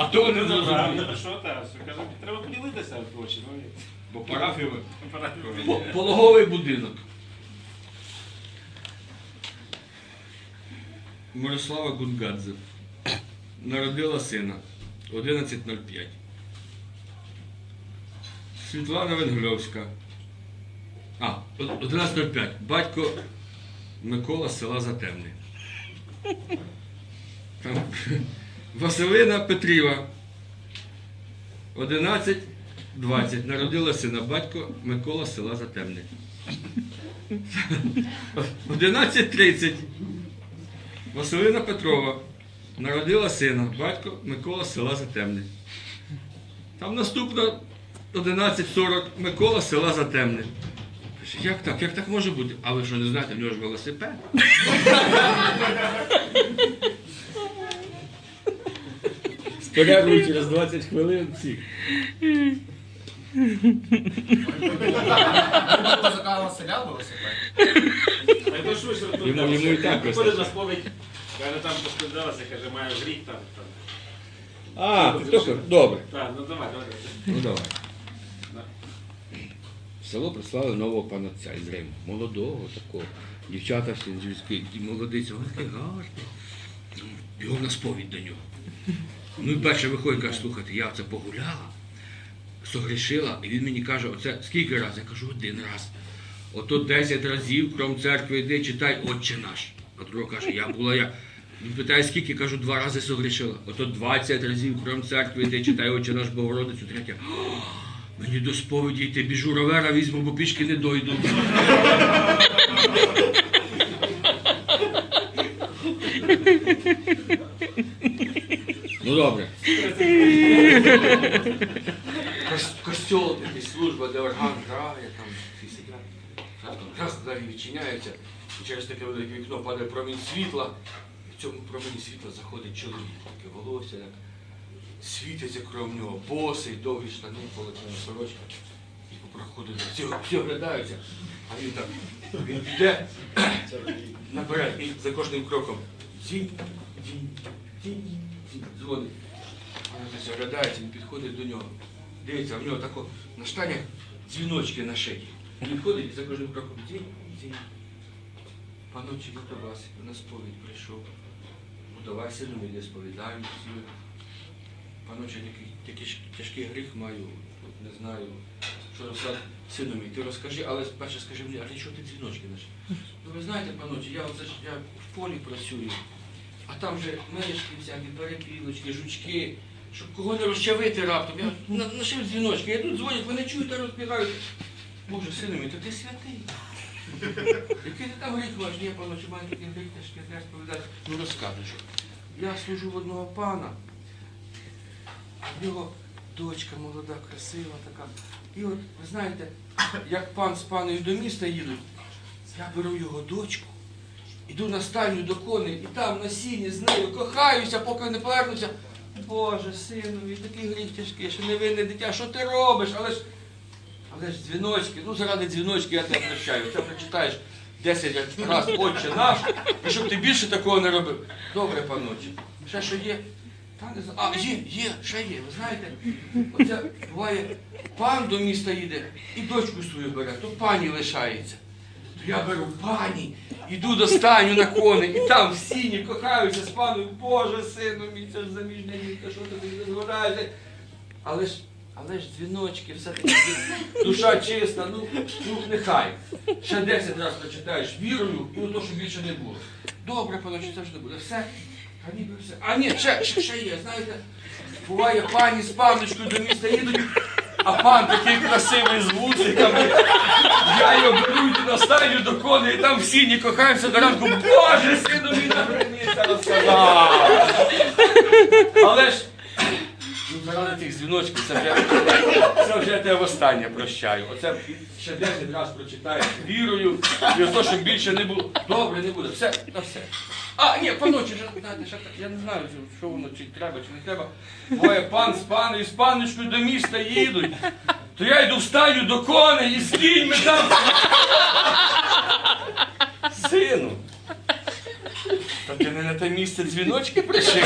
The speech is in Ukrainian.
А то вони зрозуміли. що так? Кажу, треба поділитися гроші. Бо парафію. Пологовий будинок. Мирослава Гунгадзе. Народила сина 11.05. Світлана Венгельовська. А, 11.05. Батько Микола з села Затемне. Там, Василина Петріва. 11.20. Народила сина батько Микола з села Затемне. 11.30. Василина Петрова. Народила сина батько Микола з села Затемне. Там наступно 11.40 Микола з села Затемне. Як так? Як так може бути? А ви що не знаєте, в нього ж велосипед? Перервою через 20 хвилин всіх. Козака Василя? Йому- йому і так Приходить на сповідь, каже, там поскладалося, каже, маю гріх там. там. А, ти? Добре. Так, ну давай, давай. Ну давай. В село прислали нового панотця із Риму. Молодого такого. Дівчата всі зв'язки, і молодиця, він такий гарний. Його на сповідь до нього. Ну і перше виходить, каже, слухайте, я це погуляла, согрішила, і він мені каже, оце скільки разів? Я кажу, один раз. Ото 10 разів, крім церкви, йди, читай Отче наш. А другого каже, я була я. Він питає, скільки, кажу, два рази согрішила. Ото 20 разів, крім церкви, йди, читай Отче наш Богородицю, третє. Мені до сповіді йти, біжу ровера візьму, бо пішки не дойду. Ну добре. Кос- Костьол, якась служба, де орган грає, там всі сидять. Раз двері відчиняються, і через таке велике вікно падає промінь світла. І в цьому промені світла заходить чоловік, таке волосся, як світиться кров нього, босий, довгі штани, полотняна сорочка. І проходу всі, всі оглядаються, а він так, він піде наперед і за кожним кроком дзінь, дзінь, дзінь, дзвонить. Десь оглядається, він підходить до нього. Дивиться, в нього тако на штанях дзвіночки на шиї. Він підходить і за кожним кроком дзінь, дзінь. Паночі, до вас, на сповідь прийшов. Ну давай сину мені сповідаємо всі. Паноче, який, тяжкий гріх маю, не знаю, що розказати. Сину мій, ти розкажи, але перше скажи мені, а для чого ти дзвіночки наші? Ну ви знаєте, паночі, я я в полі працюю, а там же мишки всякі, перепілочки, жучки, щоб кого не розчавити раптом. Я на- нашив дзвіночки, я тут дзвонять, вони чують та розбігають. Боже, сину мій, то ти святий. Який ти там гріх маєш? Ні, паночі, маю такий гріх, тяжкий, треба сповідати. Ну розкажеш. Я служу в одного пана. А в нього дочка молода, красива така. І от, ви знаєте, як пан з паною до міста їдуть, я беру його дочку, іду на стайню до коней, і там на сіні з нею кохаюся, поки не повернуся. Боже, сину, мій такий гріх тяжкий, що невинне дитя, що ти робиш? Але ж, але ж дзвіночки, ну заради дзвіночки я тебе прощаю. Це прочитаєш 10 разів отче наш, і щоб ти більше такого не робив. Добре, паночі. Ще що є? Та не знаю. А, є, є, ще є. Ви знаєте, оце буває, пан до міста їде і дочку свою бере, то пані лишається. То я беру пані, іду до станю на коней, і там в сіні кохаюся з паною. Боже, сину мій, це ж заміжня дівка, що ти не згораєшся. Але ж, але ж дзвіночки, все-таки душа чиста, ну, ну нехай. Ще 10 разів прочитаєш вірою, і то, що більше не було. Добре, паночі, це не буде. Все. А ніби все. А ні, ще, ще, ще є, знаєте, буває пані з паночкою до міста їдуть, а пан такий красивий з вусиками. Я його на стайню до коней, і там всі не кохаємося до ранку. Боже, сину мій на границя розказав. Але ж, ну заради тих дзвіночків, це вже, це вже тебе востаннє прощаю. Оце ще 10 разів прочитаєш вірою, і ото, щоб більше не було. Добре, не буде. Все, на все. А, ні, паночі, знаєте, я не знаю, що воно, чи треба, чи не треба. Буває пан з паною, з паночкою до міста їдуть то я йду в до коней і з кіньми там. Сину. Та ти не на те місце дзвіночки пришив.